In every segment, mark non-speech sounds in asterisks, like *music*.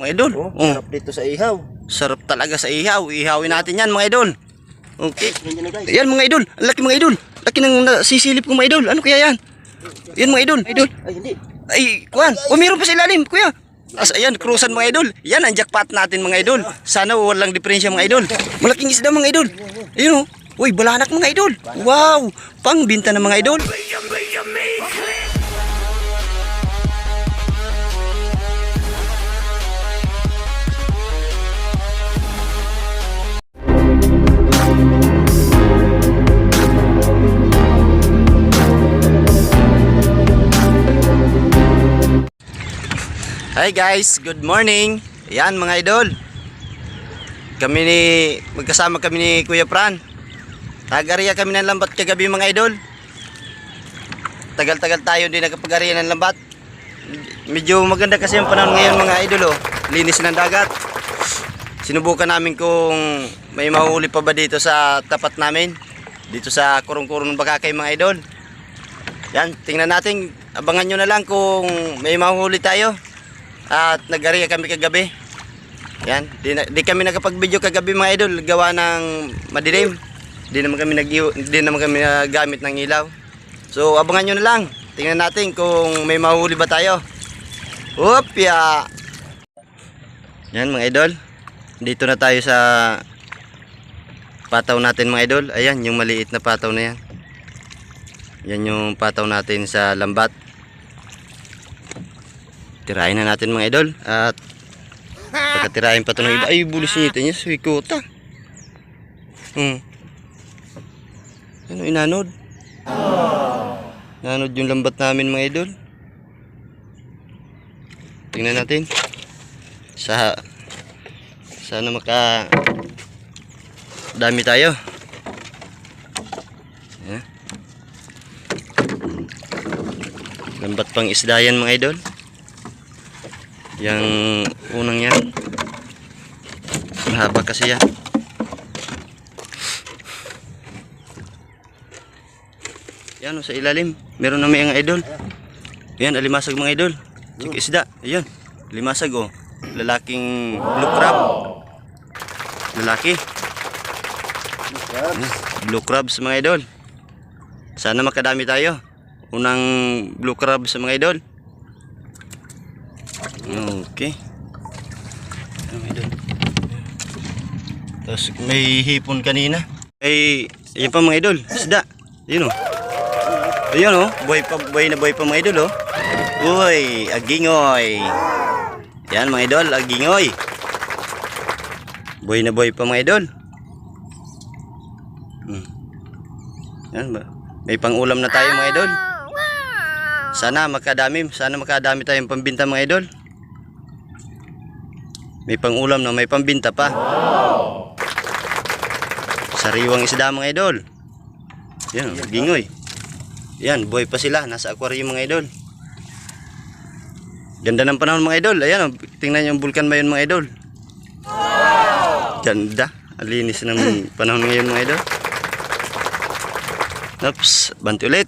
Mga idol. Oh, Oh, sarap dito sa ihaw. sarap talaga sa ihaw. Ihawin natin yan mga idol. Okay. Yan mga idol. Ang laki mga idol. Laki ng nasisilip ko mga idol. Ano kaya yan? Yan mga idol. Idol. Ay, hindi. Ay, kuhan. O meron pa sa ilalim, kuya. As, ayan, cruisan mga idol. Yan ang jackpot natin mga idol. Sana walang diferensya mga idol. Malaking isda mga idol. Ayun o. Uy, balanak mga idol. Wow. Pangbinta ng mga idol. Hi guys, good morning. Yan mga idol. Kami ni magkasama kami ni Kuya Pran. Tagariya kami ng lambat kagabi mga idol. Tagal-tagal tayo hindi nakapagariya ng lambat. Medyo maganda kasi ang panahon ngayon mga idol oh. Linis ng dagat. Sinubukan namin kung may mahuli pa ba dito sa tapat namin. Dito sa kurong-kurong ng Bakakay mga idol. Yan, tingnan natin. Abangan nyo na lang kung may mahuli tayo. At nag-area kami kagabi. Yan, di, di kami nakapag-video kagabi mga idol, gawa ng madilim. Di naman kami nag di naman kami nagamit ng ilaw. So abangan nyo na lang. Tingnan natin kung may mahuli ba tayo. Opya. Yan mga idol. Dito na tayo sa pataw natin mga idol. Ayan, yung maliit na pataw na yan. Yan yung pataw natin sa lambat. Tirahin na natin mga idol. At pagkatirahin pa ito ng iba. Ay, bulis nito niya. Suikota. Hmm. Ano, inanod? Inanod yung lambat namin mga idol. Tingnan natin. Sa sana maka dami tayo. Ayan. Lambat pang isda yan mga idol. Yang unang yan. Mahaba kasi yan. Yan o, sa ilalim. Meron na may ang idol. Yan, alimasag mga idol. Chik isda. Ayan. Alimasag o. Lalaking blue crab. Lalaki. Blue crabs mga idol. Sana makadami tayo. Unang blue crabs mga idol. Okay. Ano mga idol? Tapos may hipon kanina. Ay, yun pa mga idol. Isda. Yun o. Ayun o. Buhay pa, buhay na buhay pa mga idol o. Uy, agingoy. Yan mga idol, agingoy. Buhay na buhay pa mga idol. Hmm. Yan ba? May pangulam na tayo mga idol. Sana makadami, sana makadami tayong pambinta mga idol. May pangulam na may pambinta pa. Sariwang isda mga idol. Yan, gingoy. Yan, buhay pa sila. Nasa aquarium mga idol. Ganda ng panahon mga idol. Ayan, oh, tingnan yung vulkan ba yun mga idol. Ganda. Alinis ng *clears throat* panahon ngayon mga idol. Oops, banti ulit.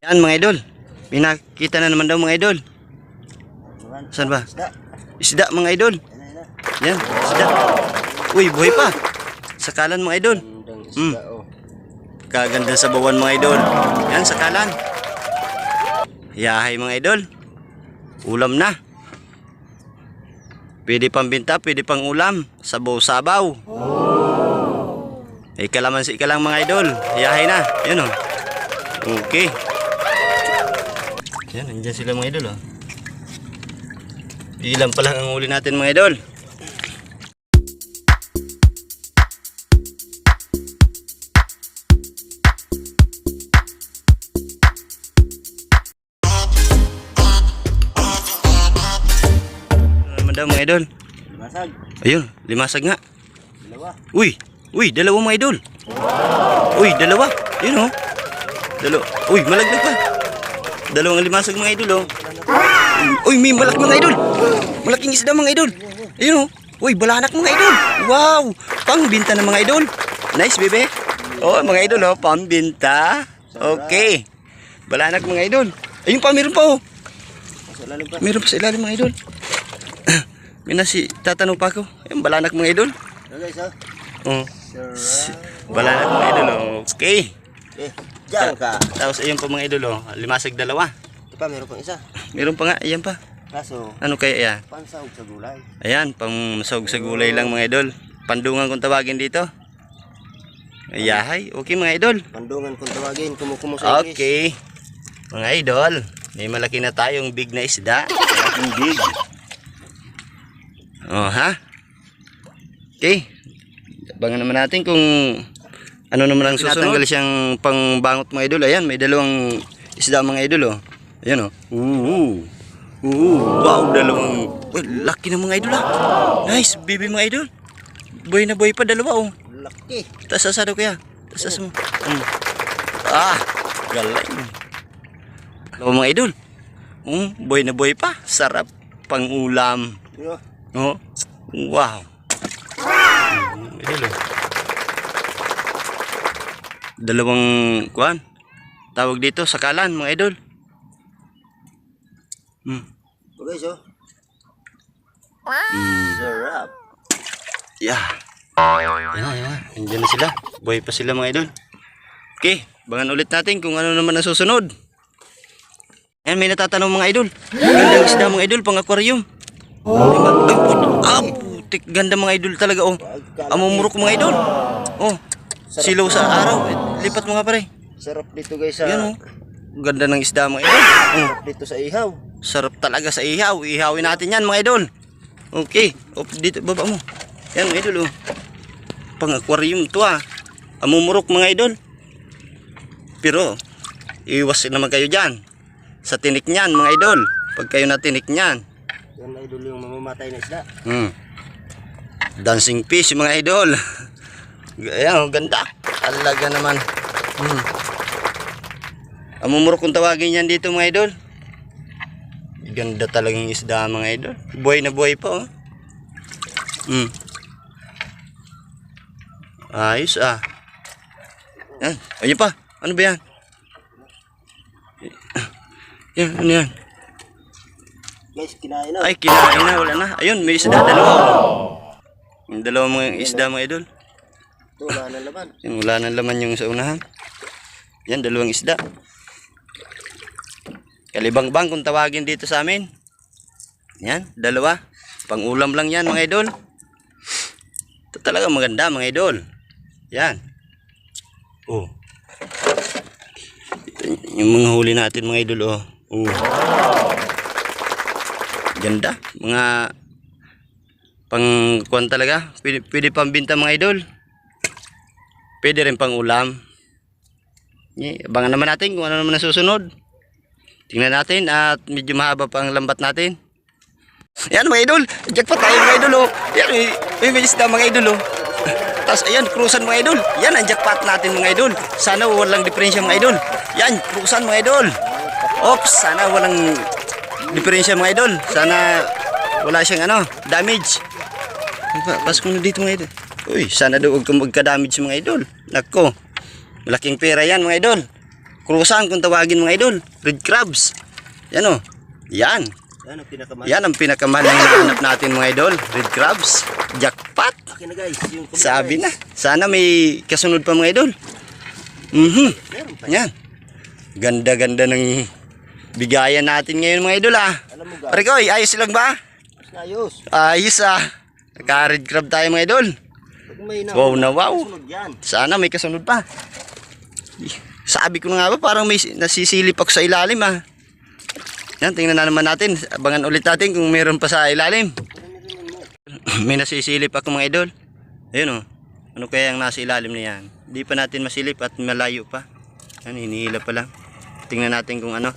Yan mga idol. May nakita na naman daw mga idol. Saan ba? Isda. Mga idol. Yan, isda. Uy, buhay pa. Sakalan mga idol. Oh. Kaganda sa bawan mga idol. Yan, sakalan. Yahay mga idol. Ulam na. Pwede pang binta, pwede pang ulam. Sabaw-sabaw. Ikalaman si ikalang mga idol. Yahay na. Yan o. Okay. Yan, nandiyan sila mga idol oh. Ilan pa lang ang uli natin mga idol. Ano daw mga idol? Masag. Ayun, limasag nga. Dalawa. Uy, uy, dalawa mga idol. Uy, dalawa. Yun oh. Dalawa. Uy, malaglag pa. Dalawang limasag mga idol oh. Uy, may malak mga idol. Malaking isda mga idol. Ayun oh. Uy, balanak mga idol. Wow, pangbinta ng mga idol. Nice, bebe. Oh, mga idol oh, pambinta. Okay. Balanak mga idol. Ayun pa, meron pa oh. Meron pa sa ilalim mga idol. *clears throat* May nasi, tatanong pa ako. Ayun, balanak mga idol. Oh, balanak mga idol. Oh. Okay. Eh, diyan ka. Tapos ayun pa mga idol. Oh. Limasag dalawa. Pa, meron pang isa. Meron pa nga, ayan pa. Kaso, Ano kaya yan? pansahog sa gulay. Ayan, pang masawag sa gulay lang mga idol. Pandungan kung tawagin dito. Ayahay, okay mga idol. Pandungan kung tawagin, kumukumo sa English. Okay. Mga idol, may malaki na tayong big na isda. Malaking big. Oh, ha? Okay. Abangan naman natin kung ano naman ang susunod. Tinatanggal siyang pangbangot mga idol. Ayan, may dalawang isda mga idol, oh. Ayan, oh. Oo. Oo. Wow, dalawang... Well, laki ng mga idol, ah. Nice, baby mga idol. Boy na boy pa, dalawa, oh. Laki. Taas sa daw kaya. Taas mo. Mm. Ah, galing. Ano mga idol? Mm, boy na boy pa. Sarap pang ulam. Yo, Oh. Wow. Idol oh. Dalawang kuan. Tawag dito sakalan mga idol. Mm. guys oh. Mm. Sarap. Yeah. Yan na, yan na. Sila. Buhay pa sila mga idol. Okay, bangan ulit natin kung ano naman ang susunod. Yan, may natatanong mga idol. Gandang isda mga idol, pang aquarium. Ay, put, ah, putik. Ganda mga idol talaga, oh. Amumurok mga idol. Oh, silaw sa araw. Eh, Lipat mo nga pare. Sarap dito guys sa... Yan, oh. Ganda ng isda mga idol. Oh, Sarap dito sa ihaw. Sarap talaga sa ihaw. Ihawin natin yan mga idol. Okay, op, dito, baba mo. Yan mga idol, oh. Pang aquarium to ah. Amumurok mga idol. Pero, iwas naman kayo dyan. Sa tinik niyan mga idol. Pag kayo na tinik niyan. Yan na idol yung mamamatay na isda. Hmm. Dancing fish mga idol. Ayan, oh, ganda. Talaga naman. Hmm. Amumurok kung tawagin yan dito mga idol. Ganda talagang isda mga idol. Buhay na buhay pa oh. Hmm. Ayos ah. Yan, ayun pa. Ano ba yan? Yan, ano yan? Guys, kinain na. Ay, kinain na, wala na. Ayun, may isda, dalawa. Yung dalawang mga isda mga idol. Ito, wala na laman. Yung wala nang laman yung sa unahan. Yan, dalawang isda. Kalibang-bang kung tawagin dito sa amin. Yan, dalawa. Pang-ulam lang yan mga idol. Ito talaga maganda mga idol. Yan. Oh. Yung mga huli natin mga idol oh. Oh. Ganda. Mga pang kuwan talaga. Pwede, pwede pang binta mga idol. Pwede rin pang ulam. Abangan naman natin kung ano naman ang susunod. Tingnan natin at medyo mahaba pa ang lambat natin. Yan mga idol, jackpot tayo mga idol oh. Yan, may, may, isda mga idol oh. Tapos ayan, cruisan mga idol. Yan ang jackpot natin mga idol. Sana walang diferensya mga idol. Yan, cruisan mga idol. Ops, sana walang diferensya mga idol. Sana wala siyang ano, damage. Pa- Pasok na dito mga idol. Uy, sana daw huwag kang magka-damage mga idol. Nako, malaking pera yan mga idol. Cruisan kung tawagin mga idol. Red crabs. Yan oh. Yan. Yan ang pinakamahal. Yan ang pinakamahal na hinahanap natin mga idol. Red crabs. Jackpot. Akin na guys. Yung Sabi na. Sana may kasunod pa mga idol. Mhm. Pa. Yan. Ganda-ganda ng bigayan natin ngayon mga idol ah. Alam mo guys. Ko, ayos lang ba? Ayos. Ayos ah. Naka-red crab tayo mga idol. Pag may na. Wow na wow. Sana may kasunod pa. Sabi ko na nga ba parang may nasisilip ako sa ilalim ah. Yan, tingnan na naman natin. Abangan ulit natin kung meron pa sa ilalim. *clears throat* may nasisilip ako mga idol. Ayun oh. Ano kaya ang nasa ilalim na yan? Hindi pa natin masilip at malayo pa. Yan, hinihila pa lang. Tingnan natin kung ano.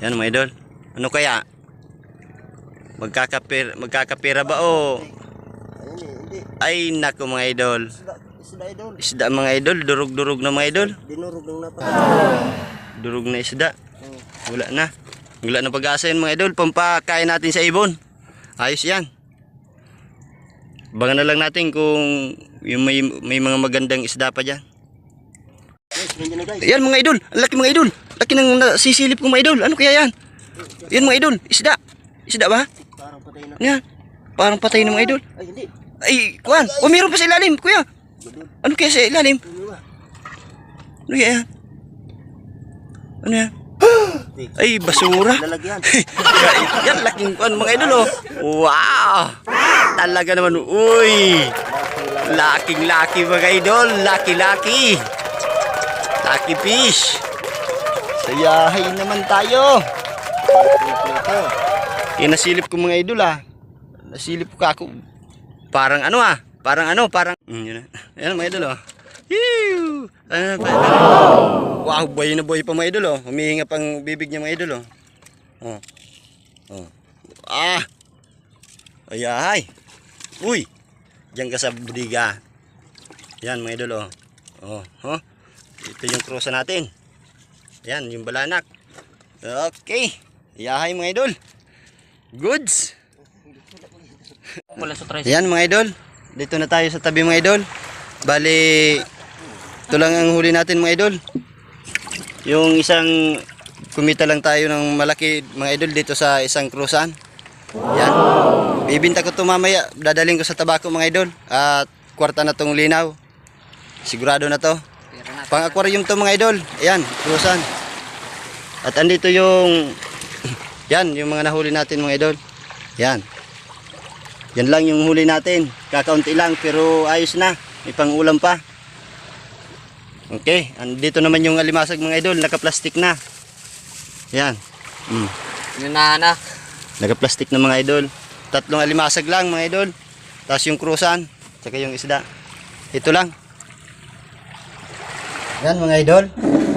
Yan mga idol. Ano kaya? Magkakapir, magkakapira ba o? Hindi. Ay nako mga idol. Isda, idol. Isda mga idol, durog-durog na mga idol. Dinurog ng napat. Durog na isda. Oh. Wala na. Wala na pag-asa yan mga idol. Pampakain natin sa ibon. Ayos yan. Bangan na lang natin kung yung may, may mga magandang isda pa dyan. Na. Yan mga idol. Ang laki mga idol. Laki ng nasisilip ko mga idol. Ano kaya yan? Yan mga idol. Isda. Isda ba? Parang patay na. Yan. Parang patay na mga idol. Ay, hindi. Ay, kuan. O, meron pa sa ilalim, kuya. Ano kaya sa ilalim? Ano kaya yan? Ano yan? Ay, basura. *laughs* Yan, laking kuan mga idol, oh. Wow! Talaga naman, uy! Laking laki mga idol, laki laki. Fish. Sayahay naman tayo. Eh, nasilip ko mga idol ah. Nasilip ko ako. Parang ano ah. Parang ano, parang... Mm, yun na. Ayan mga idol oh. Yew! Ano pa? Wow, boy na boy pa mga idol oh. Humihinga pang bibig niya mga idol oh. Oh. Oh. Ah! Ayahay! Uy! Diyan ka sa budiga. Yan mga idol oh. Oh, oh. Ito yung krusa natin. Yan, yung balanak. Okay. Yahay mga idol. Goods. Yan mga idol. Dito na tayo sa tabi mga idol. Bali, ito lang ang huli natin mga idol. Yung isang kumita lang tayo ng malaki mga idol dito sa isang krusan. Yan. Bibinta ko ito mamaya. Dadaling ko sa tabako mga idol. At kwarta na tong linaw. Sigurado na to. Pang aquarium to mga idol. Ayan, krusan. At andito yung *laughs* yan, yung mga nahuli natin mga idol. Yan. Yan lang yung huli natin. Kakaunti lang pero ayos na. May pangulam pa. Okay, andito naman yung alimasag mga idol, naka-plastic na. Yan. Mm. Yun na na. Naka-plastic na mga idol. Tatlong alimasag lang mga idol. Tapos yung krusan, tsaka yung isda. Ito lang. Yan mga idol.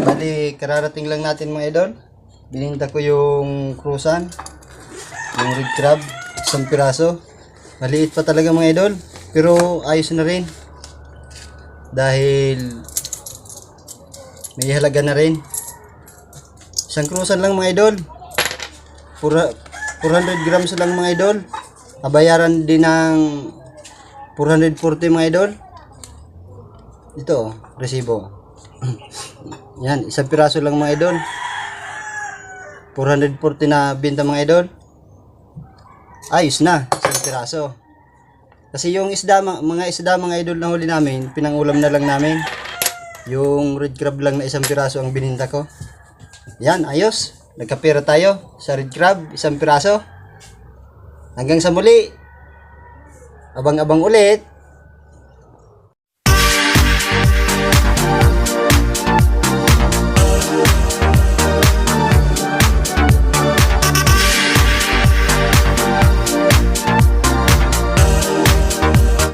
Bali, kararating lang natin mga idol. Bininta ko yung krusan. Yung red crab. Isang piraso. Maliit pa talaga mga idol. Pero ayos na rin. Dahil may halaga na rin. Isang krusan lang mga idol. Pura, 400 grams lang mga idol. Kabayaran din ng 440 mga idol. Ito, resibo. *clears throat* Yan, isang piraso lang mga idol. 440 na binta mga idol. Ayos na, piraso. Kasi yung isda, mga isda mga idol na huli namin, pinangulam na lang namin. Yung red crab lang na isang piraso ang bininta ko. Yan, ayos. Nagkapira tayo sa red crab, isang piraso. Hanggang sa muli. Abang-abang ulit.